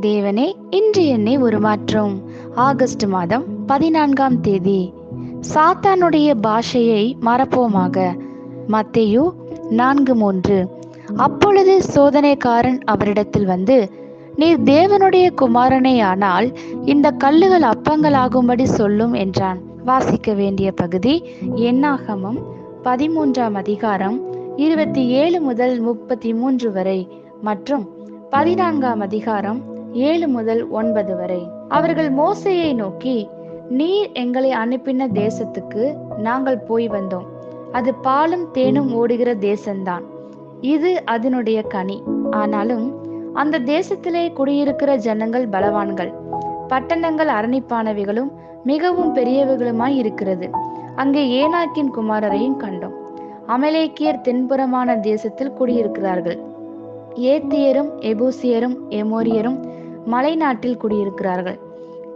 தேவனே இன்று என்னை உருமாற்றும். ஆகஸ்ட் மாதம் பதினான்காம் தேதி. சாத்தானுடைய பாஷையை மறப்போமாக. மத்தேயு நான்கு மூன்று. அப்பொழுது சோதனைக்காரன் அவரிடத்தில் வந்து நீர் தேவனுடைய குமாரனே ஆனால் இந்த கல்லுகள் அப்பங்களாகும்படி சொல்லும் என்றான். வாசிக்க வேண்டிய பகுதி எண்ணாகமம் பதிமூன்றாம் அதிகாரம் இருபத்தி ஏழு முதல் முப்பத்தி மூன்று வரை மற்றும் பதினான்காம் அதிகாரம் ஏழு முதல் ஒன்பது வரை. அவர்கள் மோசையை நோக்கி நீர் எங்களை அனுப்பின தேசத்துக்கு நாங்கள் போய் வந்தோம். அது பாலும் தேனும் ஓடுகிற தேசம்தான் இது அதனுடைய கனி. ஆனாலும் அந்த தேசத்திலே குடியிருக்கிற ஜனங்கள் பலவான்கள். பட்டணங்கள் அரணிப்பானவைகளும் மிகவும் பெரியவைகளுமாய் இருக்கிறது. அங்கே ஏனாக்கின் குமாரரையும் கண்டோம். அமலேக்கியர் தென்புறமான தேசத்தில் குடியிருக்கிறார்கள். ஏத்தியரும் எபூசியரும் எமோரியரும் மலைநாட்டில் குடியிருக்கிறார்கள்.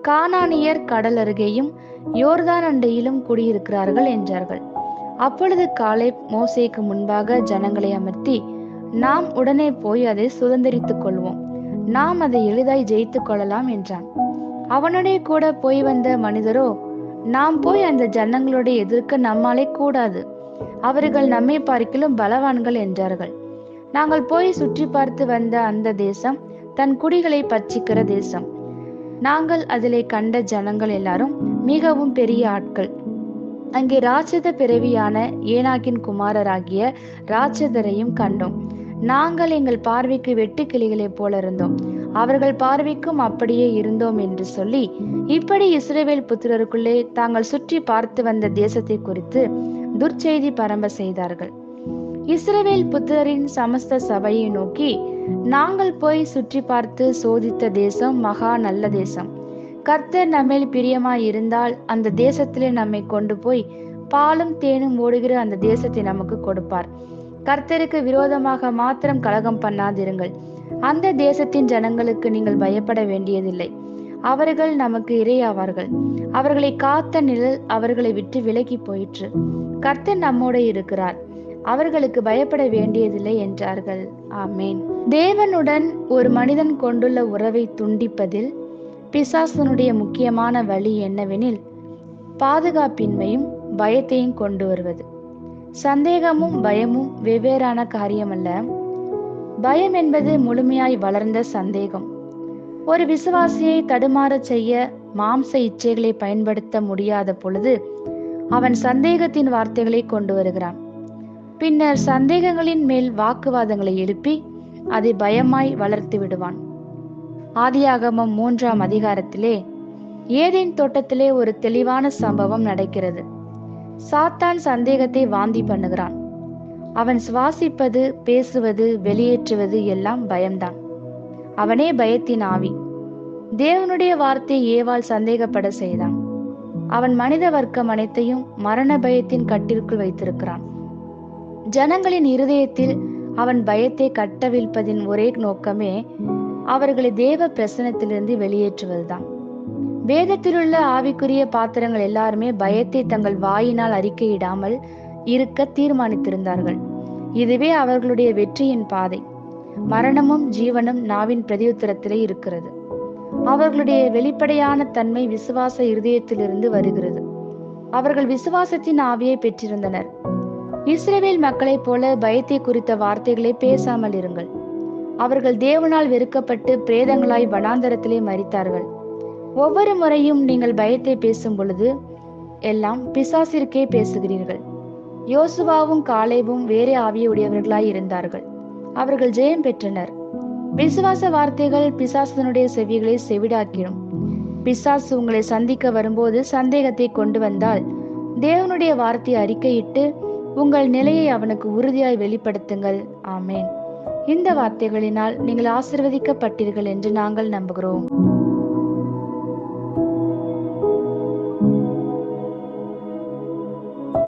கானானியர் கடல் அருகேயும் யோர்தான் அண்டையிலும் குடியிருக்கிறார்கள் என்றார்கள். அப்பொழுது காலை மோசேக்கு முன்பாக ஜனங்களை அமர்த்தி நாம் உடனே போய் அதை சுதந்திரித்துக் கொள்வோம். நாம் அதை எளிதாய் ஜெயித்துக் கொள்ளலாம் என்றான். அவனுடைய கூட போய் வந்த மனிதரோ நாம் போய் அந்த ஜனங்களோட எதிர்க்க நம்மாலே கூடாது. அவர்கள் நம்மை பார்க்கிலும் பலவான்கள் என்றார்கள். நாங்கள் போய் சுற்றி பார்த்து வந்த அந்த தேசம் தன் குடிகளை பச்சிக்கிற தேசம். நாங்கள் அதிலே கண்ட ஜனங்கள் எல்லாரும் மிகவும் பெரிய ஆட்கள். அங்கே ராட்சத பிறவியான ஏனாக்கின் குமாரராகிய ராட்சதரையும் கண்டோம். நாங்கள் எங்கள் பார்வைக்கு வெட்டு கிளிகளைப் போல இருந்தோம். அவர்கள் பார்வைக்கும் அப்படியே இருந்தோம் என்று சொல்லி இப்படி இஸ்ரேவேல் புத்திரருக்குள்ளே தாங்கள் சுற்றி பார்த்து வந்த தேசத்தை குறித்து துர்ச்செய்தி பரம்ப செய்தார்கள். இஸ்ரவேல் புத்திரரின் சமஸ்த சபையை நோக்கி நாங்கள் போய் சுற்றி பார்த்து சோதித்த தேசம் மகா நல்ல தேசம். கர்த்தர் நம்மேல் பிரியமாய் இருந்தால் அந்த தேசத்திலே நம்மை கொண்டு போய் பாலும் தேனும் ஓடுகிற அந்த தேசத்தை நமக்கு கொடுப்பார். கர்த்தருக்கு விரோதமாக மாத்திரம் கலகம் பண்ணாதிருங்கள். அந்த தேசத்தின் ஜனங்களுக்கு நீங்கள் பயப்பட வேண்டியதில்லை. அவர்கள் நமக்கு இரையாவார்கள். அவர்களை காத்த நிழல் அவர்களை விட்டு விலகி போயிற்று. கர்த்தர் நம்மோட இருக்கிறார். அவர்களுக்கு பயப்பட வேண்டியதில்லை என்றார்கள். ஆமேன். தேவனுடன் ஒரு மனிதன் கொண்டுள்ள உறவை துண்டிப்பதில் பிசாசனுடைய முக்கியமான வழி என்னவெனில் பாதுகாப்பின்மையும் பயத்தையும் கொண்டு வருவது. சந்தேகமும் பயமும் வெவ்வேறான காரியமல்ல. பயம் என்பது முழுமையாய் வளர்ந்த சந்தேகம். ஒரு விசுவாசியை தடுமாறச் செய்ய மாம்ச இச்சைகளை பயன்படுத்த முடியாத பொழுது அவன் சந்தேகத்தின் வார்த்தைகளை கொண்டு வருகிறான். பின்னர் சந்தேகங்களின் மேல் வாக்குவாதங்களை எழுப்பி அதை பயமாய் வளர்த்து விடுவான். ஆதியாகமம் மூன்றாம் அதிகாரத்திலே ஏதேன் தோட்டத்திலே ஒரு தெளிவான சம்பவம் நடக்கிறது. சாத்தான் சந்தேகத்தை வாந்தி பண்ணுகிறான். அவன் சுவாசிப்பது பேசுவது வெளியேற்றுவது எல்லாம் பயம்தான். அவனே பயத்தின் ஆவி. தேவனுடைய வார்த்தை ஏவால் சந்தேகப்பட செய்தான். அவன் மனித வர்க்கம் அனைத்தையும் மரண பயத்தின் கட்டிற்குள் வைத்திருக்கிறான். ஜனங்களின் இருதயத்தில் அவன் பயத்தை கட்டவிழ்ப்பதின் ஒரே நோக்கமே அவர்களை தேவ பிரசனத்திலிருந்து வெளியேற்றுவதுதான். வேதத்திலுள்ள ஆவிக்குரிய பாத்திரங்கள் எல்லாருமே பயத்தை தங்கள் வாயினால் அறிக்கையிடாமல் இருக்க தீர்மானித்திருந்தார்கள். இதுவே அவர்களுடைய வெற்றியின் பாதை. மரணமும் ஜீவனும் நாவின் பிரதியுத்தரத்திலே இருக்கிறது. அவர்களுடைய வெளிப்படையான தன்மை விசுவாச இருதயத்திலிருந்து வருகிறது. அவர்கள் விசுவாசத்தின் ஆவியை பெற்றிருந்தனர். இஸ்ரேவேல் மக்களைப் போல பயத்தை குறித்த வார்த்தைகளை பேசாமல் இருங்கள். அவர்கள் தேவனால் வெறுக்கப்பட்டு பிரேதங்களாய் வனாந்தரத்திலே மறித்தார்கள் ஒவ்வொரு முறையும் நீங்கள் பயத்தை பேசும் பொழுது எல்லாம் பிசாசிற்கே பேசுகிறீர்கள். யோசுவாவும் காலேவும் வேறே ஆவியுடையவர்களாய் இருந்தார்கள். அவர்கள் ஜெயம் பெற்றனர். விசுவாச வார்த்தைகள் பிசாசனுடைய செவிகளை செவிடாக்கிடும். பிசாசு உங்களை சந்திக்க வரும்போது சந்தேகத்தை கொண்டு வந்தால் தேவனுடைய வார்த்தையை அறிக்கையிட்டு உங்கள் நிலையை அவனுக்கு உறுதியாய் வெளிப்படுத்துங்கள். ஆமேன். இந்த வார்த்தைகளினால் நீங்கள் ஆசிர்வதிக்கப்பட்டீர்கள் என்று நாங்கள் நம்புகிறோம்.